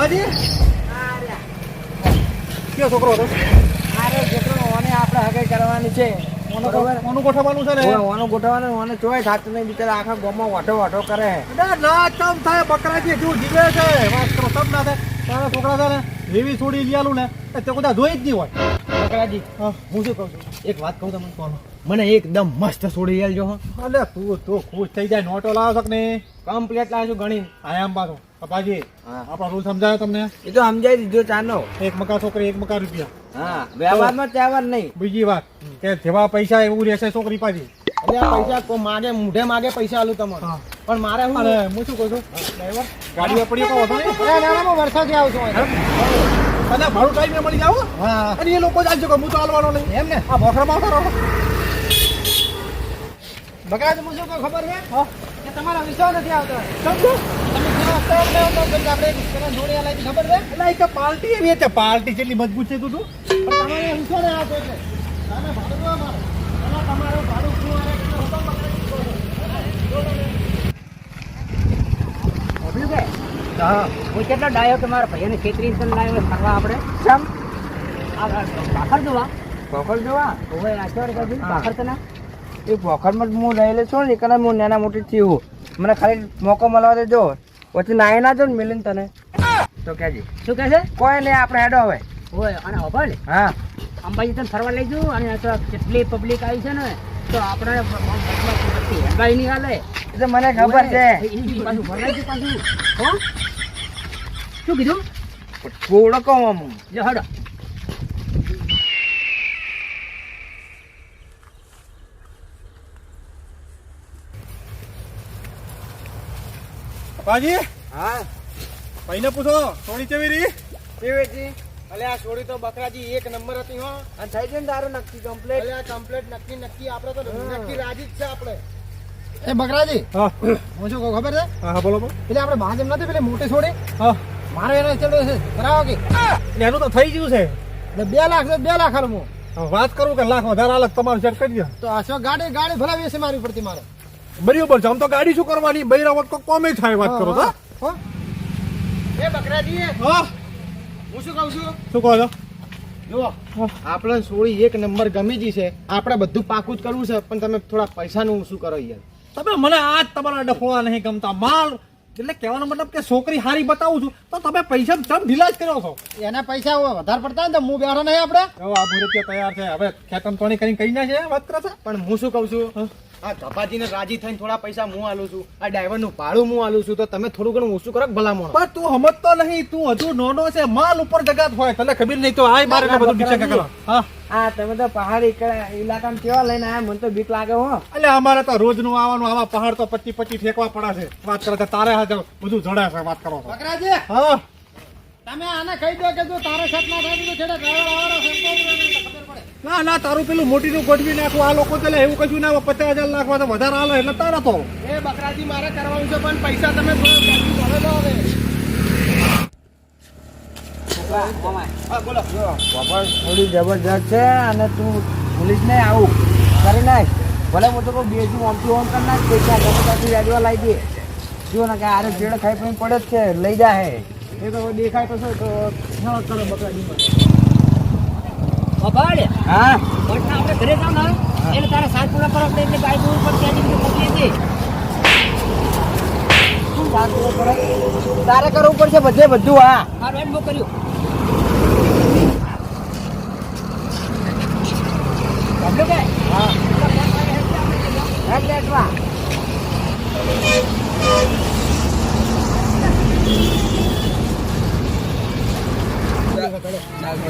કપાજી કયો છોકરો હતો? જેટલું ઓને આપણે હગે કરવાની છે. ઓને ગોઠવવાનું છે ને? ઓને ગોઠવવાનું ઓને ચોય થાતું નહીં બિચારા આખા ગામમાં વાટો વાટો કરે ના ના થાય બકરાજી હજુ જીવે છે. તમ ના થાય. તારા છોકરા છે ને એવી છોડી લીયાલું ને તે બધા જોઈ જ નહીં હોય. બકરાજી હા. શું કહું છું? એક વાત કહું તમને કોણ મને એકદમ મસ્ત છોડી આલજો હો. અલે તું તું ખુશ થઈ જાય નોટો લાવો છો કે નહીં. કમ્પ્લીટ લાવજો ગણી આયામ પાછો. હા. આપણા રૂલ સમજાયો તમને? એ તો સમજાવી દીધો ચાનો એક મકા છોકરી એક મકા રૂપિયા. હા વ્યવહારમાં તહેવાર નહીં. બીજી વાત કે જેવા પૈસા એવું રહેશે છોકરી પાછી. એટલે આ પૈસા કોઈ માગે મૂઢે માગે પૈસા આલું તમારે. પણ મારે અરે હું શું કહું છું? ડ્રાઈવર ગાડી પડી કહો હતો ને ના, હું વરસાદથી આવું છું અને ભાડું ટાઈમે મળી જાવ? હા. અને એ લોકો ચાલશે કે હું તો હાલવાનો નહીં. એમ ને. આ ભોખરા માં કરો હું શું ખબર છે? કે તમારા વિશ્વાસ નથી આવતો. સમજો? તમે પાર્ટી એવી છે પાર્ટી કેટલી મજબૂત છે તું પણ તમારે શું બકરાજી હા કેટલો ડાયો મારા ભાઈને છેતરી તને લાવ્યો ફરવા આપણે ચમ ભાખર જોવા ભોખર જોવા આચર બાજુ હા. ભાખર તને એ ભોખરમાં હું રહેલો છું ને એકલા હું નાના મોટી થયું મને ખાલી મોકો મળવા દેજો પછી નાઈ ના જો ને મિલિન તને. તો કેજી શું કહે છે? કોઈ નહીં આપણે હેડો હવે. ઓય અને અભળ હા. અંબાજી તને ફરવા લઈ જવું અને તો કેટલી પબ્લિક આવી છે ને તો આપણે હેંગાઈ નહીં હાલે. એટલે મને ખબર છે. પાછું ભરાય પાછું. હો? શું કીધું? થોડો કહું આમ. જો હડો. બાજી? હા. ભાઈને પૂછો સોડી કેવી રહી? કેવી અલે આ છોડી તો બકરાજી એક નંબર હતી હો. અને થઈ ગયું ને તારું નક્કી કમ્પ્લીટ અલે આ કમ્પ્લીટ નક્કી નક્કી. આપણે તો નક્કી રાજી જ છે આપણે. એ બકરાજી હા. હું શું કહું ખબર છે? હા હા બોલો બોલો. એટલે આપણે ભાજપ નથી પેલી મોટી સોડી હા. મારે એને ચડ્યો છે કરાવો કે? એનું તો થઈ ગયું છે. એટલે બે લાખ છે બે લાખ હાલ હું વાત કરું કે લાખ વધારે અલગ તમારું સેટ કરી દે તો આ શું ગાડી ગાડી ભરાવી છે મારી પડતી મારે? બરાબર છે. આમ તો ગાડી શું કરવાની? બૈરા વખત કોમે થાય વાત કરો તો એ બકરાજી હા? હું શું કહું છું? શું કહો છો? જુઓ આપણે સોળી એક નંબર ગમી જી છે. આપણે બધું પાકું જ કરવું છે પણ તમે થોડા પૈસાનું શું કરો યાર? તમે મને આજ તમારા ડફોળા નહીં ગમતા. માલ એટલે કહેવાનો મતલબ કે છોકરી હારી બતાવું છું તો તમે પૈસા ચમ ઢીલા જ કર્યો છો? એના પૈસા વધારે પડતા ને તો હું બેઠો નહીં આપણે. આ ભૂરતીય તૈયાર છે. હવે ખેતમ તોણી કરીને કહી ના છે વાત કરે છે? પણ હું શું કહું છું? આ ધપાજીને રાજી થઈને થોડા પૈસા હું આલું છું. આ ડ્રાઈવરનું ભાડું હું આલું છું તો તમે થોડું ઘણું ઓછું કરો ભલામણ? પણ તું સમજતો નહીં તું હજુ નોનો છે માલ ઉપર જગાત હોય તને ખબર નહીં તો આ મારે બધું નીચે કરો. હા. તમે તો પહાડી ઇલાકામાં કેવા લઈને આયા? મને તો બીક લાગે હો. એટલે અમારે તો રોજનું આવવાનું આવા પહાડ તો પચી પચી ફેંકવા પડે છે. વાત કરે તારે હાજર બધું જડે છે વાત કરો હા. તમે આને કહી દો કે જો તારે સેટ ના થાય તો છેડે ડ્રાઈવર આવવાનો ખબર પડે. ના ના તારું પેલું મોટી નું ગોઠવી નાખું. આ લોકો ચાલે એવું કશું ના પચાસ હજાર નાખવા તો વધારે હાલે એટલે તારા તો. એ બકરાજી મારે કરવાનું છે પણ પૈસા તમે થોડા બાકી ભરે દો હવે. હા બોલો. બાપા થોડી જબરજસ્ત છે અને તું પોલીસ ને આવું. કરી નાખ. ભલે તો કહું ઓમથી ઓમ કરી નાખ પૈસા ગમે ત્યાંથી લાવી દે. જો ને કે આરે ખાઈ પીને પડે જ છે લઈ જા હે એ તો દેખાય તો છે તો હા કરો અભળ હા? બટના આપણે ઘરે જાવ ને એટલે તારે સાત પૂરા પર આપણે એટલે ગાય દૂર પર ત્યાં જઈને મોકલી શું? તારે કરવું પડશે બધે બધું હા. મારું એમ કર્યું. સમજો કે હા લેટવા આજે એમ કે તું ગોટિયા ખાઈ નહીં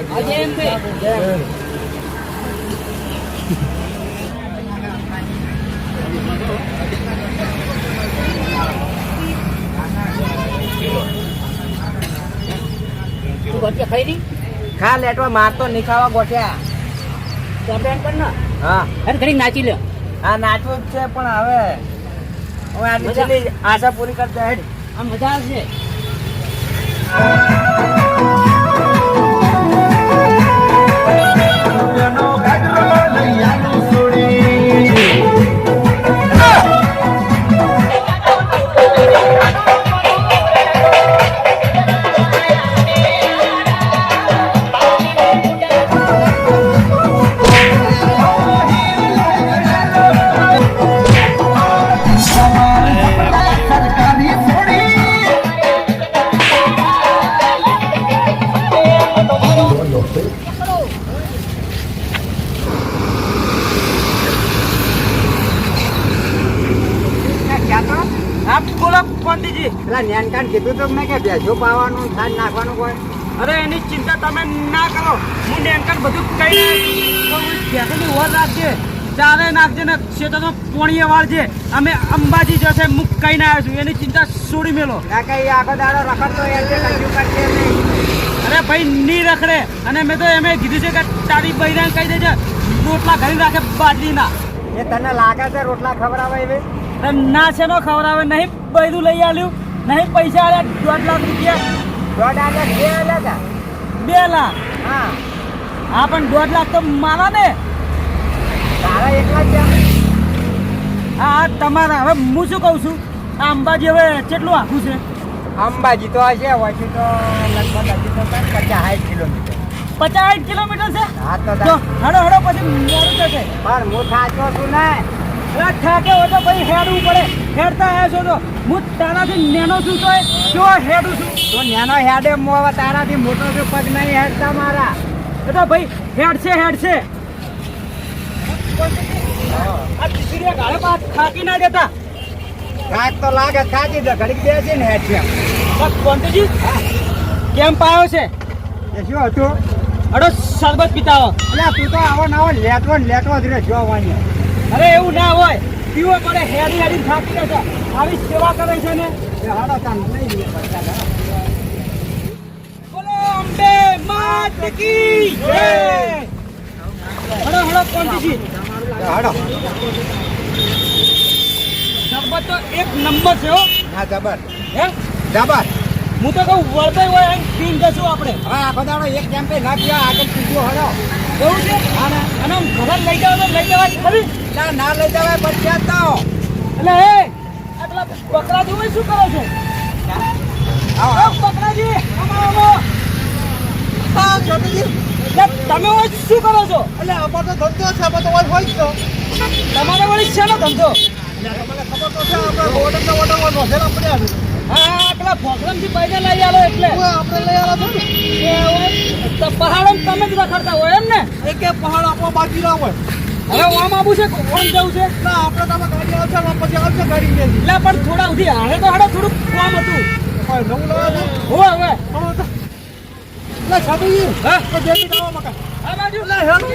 ખા લેટવા માર તો નહીં ખાવા ગોઠ્યા. તો કર ને હા ઘડી નાચી લે આ નાચવું જ છે પણ હવે. હવે આ નીચેની આશા પૂરી કરતા હેડ. આ મજા આવશે. પેલા નેનકાન કીધું તો મેં કે ભેંસો પાવાનું ખાંડ નાખવાનું કોઈ. અરે એની ચિંતા તમે ના કરો. હું ડેન્કર બધું કહી ભેંસની ઓર રાખજે. ચારે નાખજે ને ખેતરમાં પોણીએ વાળજે. અમે અંબાજી જશે હું કઈ ના આવ્યો છું એની ચિંતા છોડી મેલો. ના કઈ આખો દાડો રખડતો અરે ભાઈ ની રખડે. અને મેં તો એમે કીધું છે કે તારી બૈરાને કહી દેજે રોટલા ઘરી રાખે બાજરીના. એ તને લાગે છે રોટલા ખવડાવે એવી? ના છે નો ખવડાવે. નહીં બૈરું લઈ આવ્યું નહીં પૈસા આલ્યા દોઢ લાખ રૂપિયા. દોઢ આલે બે આલે તા. બે લાખ? હા. હા પણ દોઢ લાખ તો મારા ને તારા એકલા જ હા હા તમારા. હવે હું શું કહું છું? આ અંબાજી હવે કેટલું આખું છે? અંબાજી તો હશે હોયથી તો લગભગ હજી તો પચાસ સાઠ કિલોમીટર. પચાસ કિલોમીટર છે? હા તો હડો હડો પછી મોડું થશે પણ હું સાચો છું ને અરે થાકે હોય તો ભાઈ હેડવું પડે. હેડતા હે છો તો. હું તારાથી નેનો છું તો જો હેડું છું. તો નેનો હેડે મોવા તારાથી મોટો છું. પગ નહીં હેડતા મારા. એ તો ભાઈ હેડ છે હેડ છે આ દીકરીએ ગાળે થાકી ના દેતા થાક તો લાગે થાકી દે ઘડીક બેસીને હેડ છે બસ કોંતીજી કેમ પાયો છે? એ શું હતું? અડો શરબત પીતા હો. એટલે તું તો આવો નવો લેટવો ને લેટવો જ રે જોવાની. અરે એવું ના હોય. પીવો પડે હેરી હેરી થાકી જશે. આવી સેવા કરે છે ને. હાડા હાડો નહીં બોલો અંબે માત કી જય. હડો હડો કોંતીજી હડો. જબર તો એક નંબર છે હો. હા જબર. હે? જબર. હું તો કહું વળતાઈ હોય એમ પીને જશું આપણે. હા આખો દાડો એક કેમ્પે ના પીવા આગળ પીજો હડો એવું છે? અને આમ ઘર લઈ જાવ તો લઈ જવા ખરી. ના ના લઈ જવાય પછી તો. એટલે હે આટલા બકરાજી શું કરો છો? આવો બકરાજી આવો તમે હોય શું કરો છો? એટલે અમારો તો ધંધો છે અમે તો હોય જ તો. તમારે વળી શેનો ધંધો? એટલે તમને ખબર તો છે આપણે ઓર્ડર તો ઓર્ડર નોંધેલા પડ્યા છે. પેલા ભોગરામથી પૈને લઈ આલો એટલે. આપણે લઈ છો ને. તો પહાડો તમે જ રખડતા હોય એમ ને? એક એક પહાડ આપણો બાકી ના હોય. હવે આમ આવું છે ઓમ જવું છે? ના આપણે તો આમાં ગાડી આવશે ને પછી આવશે ગાડી લઈને એટલે પણ થોડા સુધી હાડે તો હાડે થોડુંક કામ હતું. નવું લાવે છે હવે તો- એટલે હા? તો લાવો આ બાજુ. એટલે હેલો.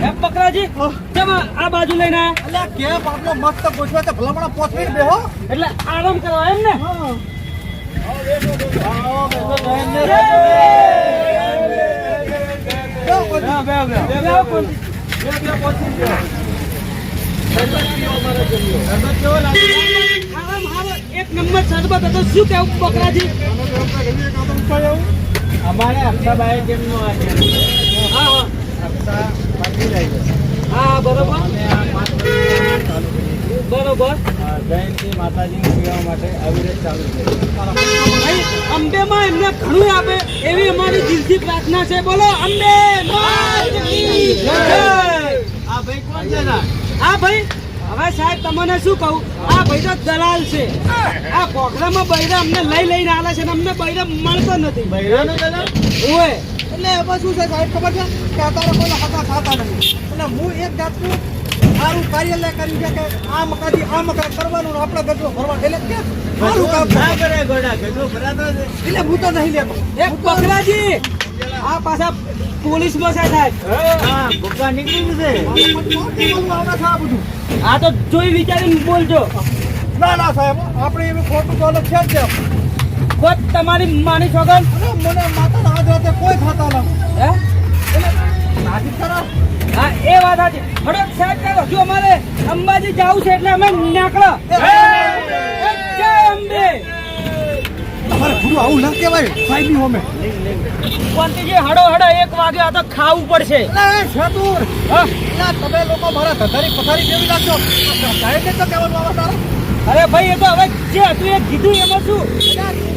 એમ બકરાજી કેમ આ બાજુ લઈને એટલે કેમ આપણો મસ્ત ગોઠવે છે. ભલામણા પોચવીને બેહો. એટલે આરામ કરવા એમ ને હા. આવો બેસો હા, બેહો, એક નંબર શરબત હતો શું કેવું બકરાજી અમારે અક્ષાબાઈ કેમનું હા હા બરોબર. બરોબર. જયંતિ માતાજીની સેવા માટે અવિરત ચાલુ છે. ભાઈ અંબેમાં એમને ઘણું આપે એવી અમારી દિલથી પ્રાર્થના છે. બોલો અંબે. આ ભાઈ કોણ છે ના? હા ભાઈ હવે સાહેબ તમને શું કહું? આ ભાઈ તો દલાલ છે. આ પોખરામાં બૈરા અમને લઈ લઈને આલે છે અમને બૈરા મળતો નથી. બૈરાનો દલાલ? ઓય એટલે એમાં શું છે સાહેબ ખબર છે? કે અત્યારે કોઈ હતા ખાતા નથી. એટલે હું એક જાતનું સારું કાર્યાલય કર્યું છે કે આ મકાનથી આ મકાન કરવાનું ને આપણે ગજરો ભરવાનું એટલે કે સારું કામ છે. એટલે હું તો નહીં લેતો. એક પકડાજી આ પાછા પોલીસમાં છે સાહેબ. નીકળી જશે આવે છે. આ તો જોઈ વિચારીને બોલજો. ના ના સાહેબ આપણે એનું ખોટું તો અલગ છે જ છે ખોટ તમારી માની છોગન મને માતાના હાથ હાથે કોઈ ખાતા નથી હે? હા એ વાત સાચી. હડો સાહેબ ચાલો જો અમારે અંબાજી જવું છે એટલે અમે નીકળો. જય અંબે. તમારે ગુરુ આવું ના કહેવાય. સાહેબની હોમે. કોંતીજી હડો હડો એક વાગે આ તો ખાવું પડશે. શેતુર હા. તમે લોકો મારા ધધારી પથારી ફેરવી નાખશો. સાહેબને તો કહેવાનું આવે તારે. અરે ભાઈ એ તો હવે જે હતું એ કીધું એમાં શું?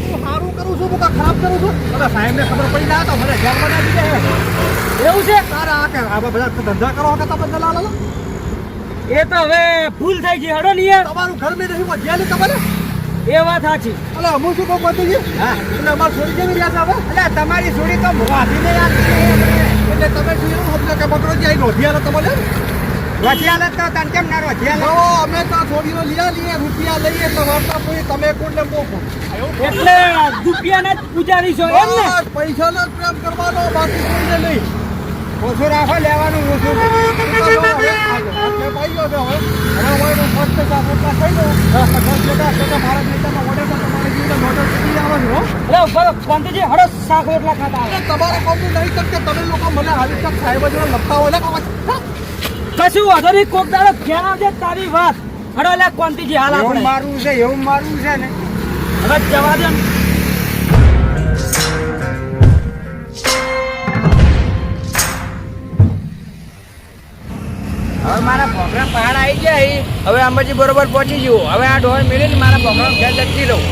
હું સારું કરું છું હું ખરાબ કરું છું? બધા સાહેબને ખબર પડી ના તો મને જેમ બનાવી દે એવું છે? તારા આ કે આ બધા ધંધા કરો કે તમે દલાલ એ તો હવે ભૂલ થઈ ગઈ હડો ને યાર. તમારું ઘર મેં નથી જેલી તમારે એ વાત સાચી. અલે હું શું કહું બધું હા. એટલે અમારે છોડી કેવી રહ્યા આવે એટલે તમારી છોડી તો વાંધીને યાદ એટલે તમે શું એવું સમજો કે બકરો જાય નોંધી આલો તમારે રોજિયા તો તને કેમ ના રોજિયા લે? અમે તો થોડીઓ લીયા લઈએ રૂપિયા લઈએ તો વાર્તા કોઈ તમે કોને મોકો? એટલે રૂપિયાને જ પૂજારી છો એમ ને? પૈસાનો જ પ્રેમ કરવાનો બાકી કોઈને નહીં. ઓછું રાખો લેવાનું ઓછું. અરે ઊભા રહો, શાંતિજી હળો શાક રોટલા ખાતા આવે. તમારે કોમનું નહીં તક તમે લોકો મને હાલી તક સાહેબ જોડે લખતા હોય ને કશું વાંધો નહીં કોક દાડો ધ્યાન આવજે તારી વાત. હળો લે કોંતીજી હાલ એવું આપણે. મારવું છે એવું મારવું છે ને. હવે જવા દે હવે મારા ભોગરા પહાડ આવી ગયા હવે અંબાજી બરોબર પહોંચી ગયું. હવે આ ઢોર મેળીને મારા ભોગરા ઘેર જતી રહું.